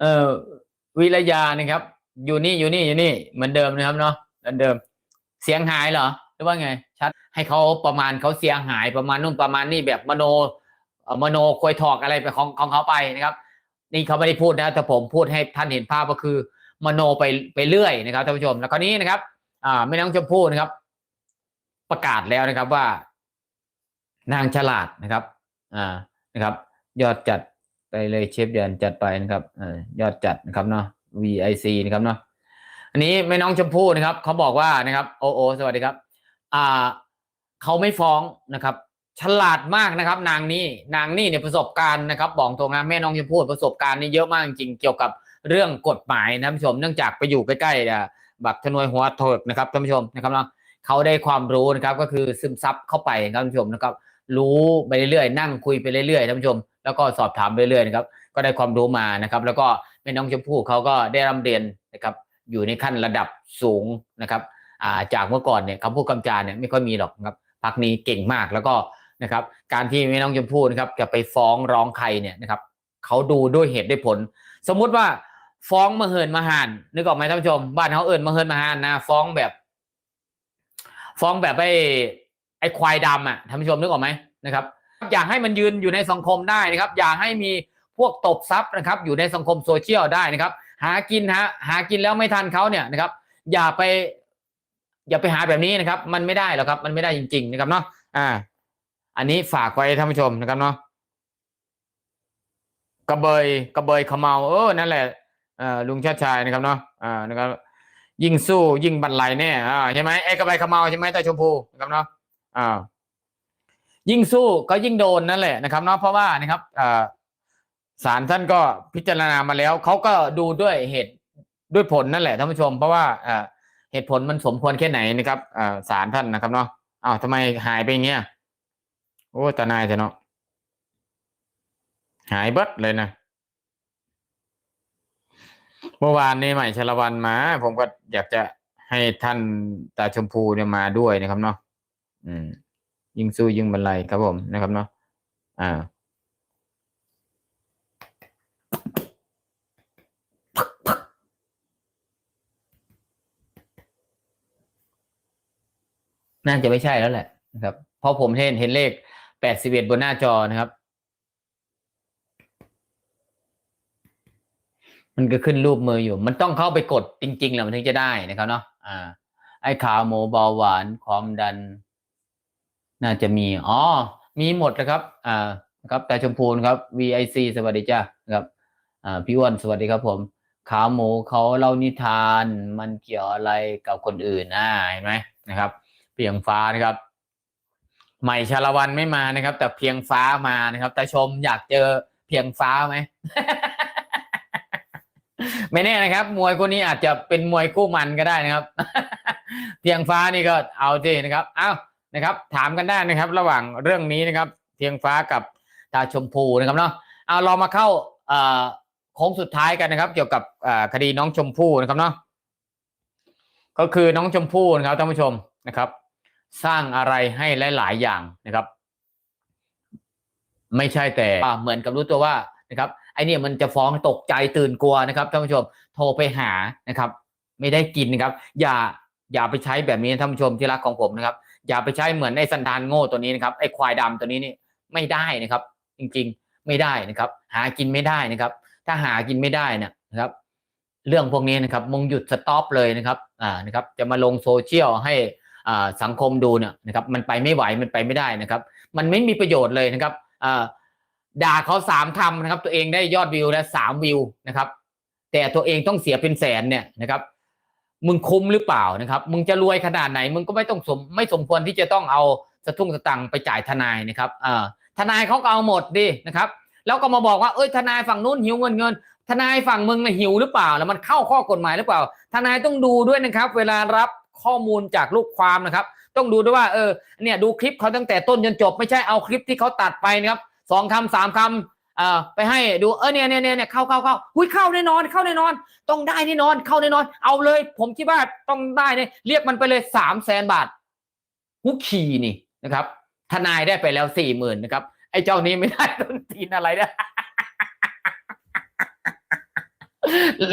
เอ่อวิรยานะครับ อยู่นี่อยู่นี่อยู่นี่เหมือนเดิมนะครับเนาะเหมือนเดิม เสียงหายเหรอหรือว่าไง ชัดให้เขาประมาณเขาเสียหายประมาณนู่นประมาณนี่แบบมโนมโนควยถอกอะไรไปของของเขาไปนะครับ นี่เขาไม่ได้พูดนะแต่ผมพูดให้ท่านเห็นภาพก็คือ มโนไปไปเรื่อยนะครับท่านผู้ชมแล้วคราวนี้นะครับ อ่าไม่น้องชมพู่นะครับ ประกาศแล้วนะครับว่า นางฉลาดนะครับ อ่านะครับ ยอดจัด ไปเลยเชฟเดือนจัดไปนะครับอยอดจัดนะครับเนาะ VIC นะครับเนาะอันนี้แม่น้องชมพู่นะครับเขาบอกว่านะครับโอโอสวัสดีครับ อ่าเขาไม่ฟ้องนะครับ ฉลาดมากนะครับ นางนี่นางนี่เนี่ยประสบการณ์นะครับบอกตรงนะแม่น้องชมพู่ประสบการณ์นี่เยอะมากจริงๆเกี่ยวกับเรื่องกฎหมายนะท่านผู้ชมเนื่องจากไปอยู่ใกล้ๆอะบักทนวยหัวเถิกนะครับท่านผู้ชมนะครับเนาะเขาได้ความรู้นะครับก็คือซึมซับเข้าไปนะครับท่านผู้ชมนะครับ รู้ไปเรื่อยๆนั่งคุยไปเรื่อยๆท่านผู้ชม แล้วก็สอบถามไปเรื่อยๆนะครับก็ได้ความรู้มานะครับ แล้วก็แม่น้องชมพู่เขาก็ได้ร่ำเรียนนะครับอยู่ในขั้นระดับสูงนะครับาจากเมื่อก่อนเนี่ยคำพูดคำจาเนี่ยไม่ค่อยมีหรอกนะครับพักนี้เก่งมากแล้วก็นะครับการที่แม่น้องชมพู่นะครับจะไปฟ้องร้องใครเนี่ยนะครับเขาดูด้วยเหตุด้วยผล สมมุติว่าฟ้องมาเหินมาหานนึกออกไหมท่านผู้ชม บ้านเขาเอิญมาเหินมาหานนะฟ้องแบบ ฟ้องแบบไอ ไอ้ควายดำอะท่านผู้ชมนึกออกไหมนะครับ อยากให้มันยืนอยู่ในสังคมได้นะครับ อยากให้มีพวกตบทรัพย์นะครับ อยู่ในสังคมโซเชียลได้นะครับ หากินฮะหากินแล้วไม่ทันเขาเนี่ยนะครับ อย่าไป อย่าไปหาแบบนี้นะครับ มันไม่ได้หรอกครับ มันไม่ได้จริง ๆ นะครับเนาะอ่า อันนี้ฝากไว้ท่านผู้ชมนะครับเนาะกระเบยกระเบยขมเมาเออนั่นแหละเอ่อลุงชาติชายนะครับเนาะอ่านะครับ ยิ่งสู้ยิ่งบันไลแน่อ่าใช่ไหมไอ้กระเบยขมเมาใช่ไหมตาชมพูนะครับเนาะ อ่ายิ่งสู้ก็ยิ่งโดนนั่นแหละนะครับเนาะเพราะว่านะครับอ่าศาลท่านก็พิจารณามาแล้วเขาก็ดูด้วยเหตุด้วยผลนั่นแหละท่านผู้ชม เพราะว่าเหตุผลมันสมควรแค่ไหนนะครับอ่าศาลท่านนะครับเนาะอ้าวทำไมหายไปเงี้ยโอ้ตานายเนาะหายเบิดเลยนะเมื่อวานนี้ใหม่ชลวันมา ผมก็อยากจะให้ท่านตาชมพูเนี่ยมาด้วยนะครับเนาะ อืม ยิ่งสู้ยิ่งบรรลัยครับผมนะครับเนาะอ่า น่าจะไม่ใช่แล้วแหละนะครับเพราะผมเห็นเห็นเลขแปดสิบเอ็ดบนหน้าจอนะครับ มันก็ขึ้นรูปมืออยู่ มันต้องเข้าไปกดจริงๆแหละมันถึงจะได้นะครับเนาะอ่า ไอ้ขาวหมูเบาหวานความดัน น่าจะมี อ๋อ มีหมดนะครับ อ่าครับแต่ชมพูนะครับ VIC สวัสดีจ้าครับอ่าพี่อ้วนสวัสดีครับ ผมขาหมูเขาเล่านิทาน มันเกี่ยวอะไรกับคนอื่นอ่าเห็นไหมนะครับ เพียงฟ้านะครับ ใหม่ชาละวันไม่มานะครับ แต่เพียงฟ้ามานะครับแต่ชมอยากเจอเพียงฟ้าไหมไม่แน่นะครับ มวยคู่นี้อาจจะเป็นมวยคู่มันก็ได้นะครับ เพียงฟ้านี่ก็เอาทีนะครับ เอ้า นะครับ ถามกันได้นะครับ ระหว่างเรื่องนี้นะครับเพียงฟ้ากับตาชมพูนะครับเนาะเอาเรามาเข้าโค้งสุดท้ายกันนะครับ เกี่ยวกับคดีน้องชมพู่นะครับเนาะก็คือน้องชมพู่นะครับท่านผู้ชมนะครับ สร้างอะไรให้หลาย ๆ อย่างนะครับ ไม่ใช่แต่เหมือนกับรู้ตัวว่านะครับไอเนี่ยมันจะฟ้องตกใจตื่นกลัวนะครับท่านผู้ชมโทรไปหานะครับ ไม่ได้กินนะครับ อย่าอย่าไปใช้แบบนี้ท่านผู้ชมที่รักของผมนะครับ อย่าไปใช้เหมือนไอ้สันดานโง่ตัวนี้นะครับไอ้ควายดำตัวนี้นี่ไม่ได้นะครับ จริงๆไม่ได้นะครับ หากินไม่ได้นะครับ ถ้าหากินไม่ได้นะครับ เรื่องพวกนี้นะครับมึงหยุดสต็อปเลยนะครับอ่านะครับ จะมาลงโซเชียลให้อ่าสังคมดูเนี่ยนะครับมันไปไม่ไหวมันไปไม่ได้นะครับ มันไม่มีประโยชน์เลยนะครับอ่าด่าเขาสามคำนะครับ ตัวเองได้ยอดวิวแล้วสามวิวนะครับ แต่ตัวเองต้องเสียเป็นแสนเนี่ยนะครับ มึงคุ้มหรือเปล่านะครับ มึงจะรวยขนาดไหน มึงก็ไม่ต้องสมไม่สมควรที่จะต้องเอาสตุ้งสตังไปจ่ายทนายนะครับเอ่าทนายเขาก็เอาหมดดินะครับ แล้วก็มาบอกว่าเอ้ยทนายฝั่งนู้นหิวเงินเงิน ทนายฝั่งมึงน่ะหิวหรือเปล่า แล้วมันเข้าข้อกฎหมายหรือเปล่า ทนายต้องดูด้วยนะครับ เวลารับข้อมูลจากลูกความนะครับ ต้องดูด้วยว่าเออเนี่ยดูคลิปเขาตั้งแต่ต้นจนจบไม่ใช่เอาคลิปที่เขาตัดไปนะครับสองคำสามคำ อ่าไปให้ดูเออเนี่ยเนี่ยเนี่ยเข้าเข้าเข้าหุยเข้าแน่นอนเข้าแน่นอน ต้องได้แน่นอนเข้าแน่นอน เอาเลย ผมคิดว่าต้องได้เนี่ยเรียกมันไปเลยสามแสนบาทหุกขี่นี่นะครับทนายได้ไปแล้วสี่หมื่นนะครับ ไอ้เจ้านี้ไม่ได้ต้นทีนอะไรนะ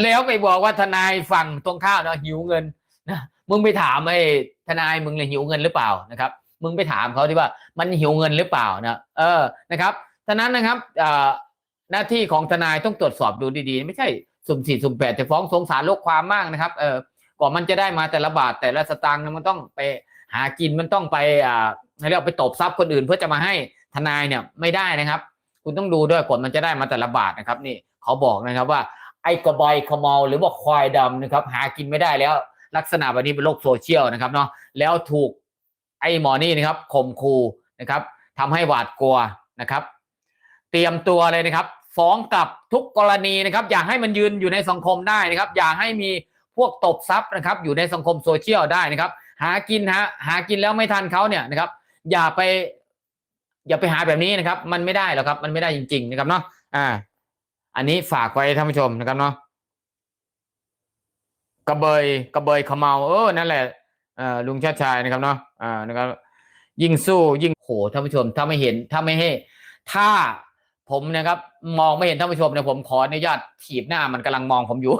แล้วไปบอกว่าทนายฝั่งตรงข้ามนะหิวเงินนะมึงไปถามไอ้ทนายมึงเลยหิวเงินหรือเปล่านะครับ มึงไปถามเขาที่ว่ามันหิวเงินหรือเปล่านะเออนะครับ ฉะนั้นนะครับหน้าที่ของทนายต้องตรวจสอบดูดีๆ ไม่ใช่สุ่มสี่สุ่มแปดจะฟ้องสงสารโลกความมากนะครับเออกว่ามันจะได้มาแต่ละบาทแต่ละสตางค์มันต้องไปหากินมันต้องไปอ่าเรียกไปตบทรัพย์คนอื่น เพื่อจะมาให้ทนายเนี่ยไม่ได้นะครับ คุณต้องดูด้วยกว่ามันจะได้มาแต่ละบาทนะครับ นี่เขาบอกนะครับว่าไอ้กระบอยขมอหรือว่าควายดำนะครับ หากินไม่ได้แล้ว ลักษณะแบบนี้เป็นโลกโซเชียลนะครับเนาะแล้วถูกไอ้หมอนี่นะครับข่มขู่นะครับทำให้หวาดกลัวนะครับ เตรียมตัวเลยนะครับ ฟ้องกลับทุกกรณีนะครับ อย่าให้มันยืนอยู่ในสังคมได้นะครับ อย่าให้มีพวกตบทรัพย์นะครับ อยู่ในสังคมโซเชียลได้นะครับ หากินฮะหากินแล้วไม่ทันเขาเนี่ยนะครับ อย่าไป อย่าไปหาแบบนี้นะครับ มันไม่ได้หรอกครับ มันไม่ได้จริง ๆ นะครับเนาะอ่า อันนี้ฝากไว้ท่านผู้ชมนะครับเนาะกระเบยกระเบยขมเมาเออนั่นแหละเอ่อลุงชาติชายนะครับเนาะอ่านะครับ ยิ่งสู้ยิ่งโหท่านผู้ชม ถ้าไม่เห็นถ้าไม่ให้ ถ้า ผมนะครับ มองไม่เห็นท่านผู้ชมเนี่ยผมขออนุญาตถีบหน้ามันกำลังมองผมอยู่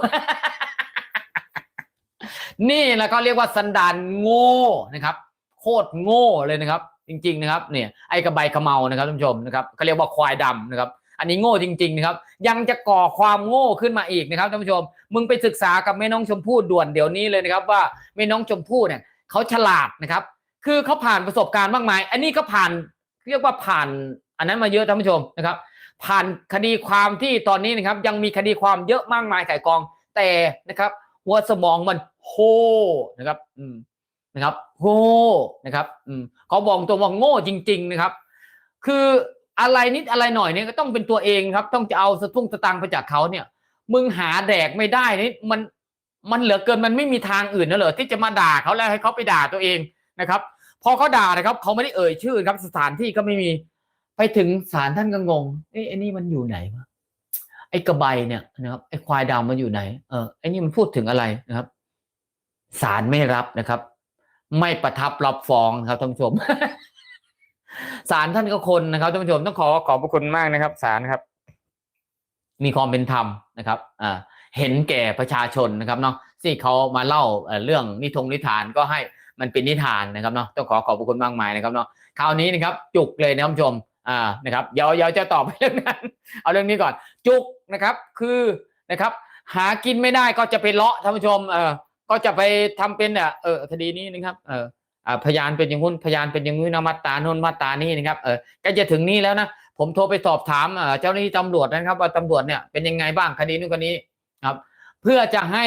นี่แหละเขาเรียกว่าสันดานโง่นะครับ โคตรโง่เลยนะครับ จริง ๆ นะครับ เนี่ยไอ้กระใบขมเมานะครับท่านผู้ชมนะครับเขาเรียกว่าควายดำนะครับ อันนี้โง่จริง ๆ นะครับ ยังจะก่อความโง่ขึ้นมาอีกนะครับท่านผู้ชม มึงไปศึกษากับแม่น้องชมพู่ด่วนเดี๋ยวนี้เลยนะครับว่าแม่น้องชมพู่เนี่ยเขาฉลาดนะครับ คือเขาผ่านประสบการณ์มากมาย อันนี้ก็ผ่านเรียกว่าผ่าน อันนั้นมาเยอะท่านผู้ชมนะครับ ผ่านคดีความที่ตอนนี้นะครับ ยังมีคดีความเยอะมากมายไก่กอง แต่นะครับ หัวสมองมันโฮนะครับ อืมนะครับโฮนะครับ อืมเขาบอกตัวว่าโง่จริง ๆ นะครับ คืออะไรนิดอะไรหน่อยเนี่ยก็ต้องเป็นตัวเองครับ ต้องจะเอาสตุ้งสตางค์ไปจากเขาเนี่ย มึงหาแดกไม่ได้นี่มันมันเหลือเกินมันไม่มีทางอื่นนะเหรอที่จะมาด่าเขาแล้วให้เขาไปด่าตัวเองนะครับ พอเขาด่านะครับเขาไม่ได้เอ่ยชื่อครับ สถานที่ก็ไม่มี ไปถึงศาลท่านก็งงเอ้ไอ้นี่มันอยู่ไหนวะไอ้กระบายเนี่ยนะครับไอ้ควายดำมันอยู่ไหนเออไอ้นี่มันพูดถึงอะไรนะครับศาลไม่รับนะครับ ไม่ประทับรับฟ้องครับท่านผู้ชมศาลท่านก็คนนะครับท่านผู้ชมต้องขอขอบพระคุณมากนะครับศาลครับ มีความเป็นธรรมนะครับอ่าเห็นแก่ประชาชนนะครับเนาะที่เขามาเล่าเอ่อเรื่องนิทงนิทานก็ให้มันเป็นนิทานนะครับเนาะต้องขอขอบพระคุณมากมายนะครับเนาะคราวนี้นะครับจุกเลยนะท่านผู้ชม อ่านะครับเดี๋ยวเดี๋ยวจะตอบไปเรื่องนั้น เอาเรื่องนี้ก่อน จุกนะครับคือนะครับ หากินไม่ได้ก็จะไปเลาะท่านผู้ชมเออก็จะไปทำเป็นเนี่ยเออคดีนี้นะครับเอออ่าพยานเป็นอย่างงู้นพยานเป็นอย่างนี้นะมาตาโน้นมาตานี้นะครับเออกล้จะถึงนี่แล้วนะผมโทรไปสอบถามเอ่อเจ้าหน้าที่ตำรวจนะครับ ว่าตำรวจเนี่ยเป็นยังไงบ้างคดีนู้นคดีนี้ครับ เพื่อจะให้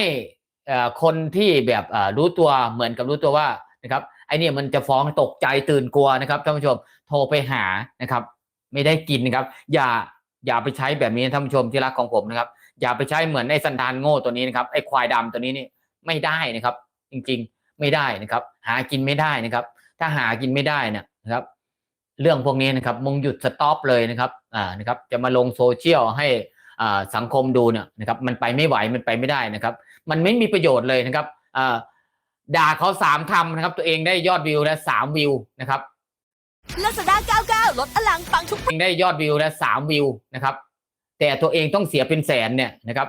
เอ่อคนที่แบบเอ่อรู้ตัวเหมือนกับรู้ตัวว่านะครับ ไอเนี่ยมันจะฟ้องตกใจตื่นกลัวนะครับท่านผู้ชมโทรไปหานะครับ ไม่ได้กินนะครับ อย่าอย่าไปใช้แบบนี้ท่านผู้ชมที่รักของผมนะครับ อย่าไปใช้เหมือนไอ้สันดานโง่ตัวนี้นะครับไอ้ควายดำตัวนี้นี่ไม่ได้นะครับ จริงๆไม่ได้นะครับ หากินไม่ได้นะครับ ถ้าหากินไม่ได้นะครับ เรื่องพวกนี้นะครับมึงหยุดสต็อปเลยนะครับอ่านะครับ จะมาลงโซเชียลให้อ่าสังคมดูเนี่ยนะครับ มันไปไม่ไหวมันไปไม่ได้นะครับ มันไม่มีประโยชน์เลยนะครับอ่า ด่าเขาสามคำนะครับ ตัวเองได้ยอดวิวและสามวิวนะครับลาซาด้า99ลดอลังปังทุกเองได้ยอดวิวและสามวิวนะครับ แต่ตัวเองต้องเสียเป็นแสนเนี่ยนะครับ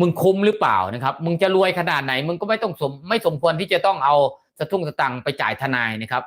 มึงคุ้มหรือเปล่านะครับ มึงจะรวยขนาดไหน มึงก็ไม่ต้องสมไม่สมควรที่จะต้องเอาสตุ้งสตังค์ไปจ่ายทนายนะครับ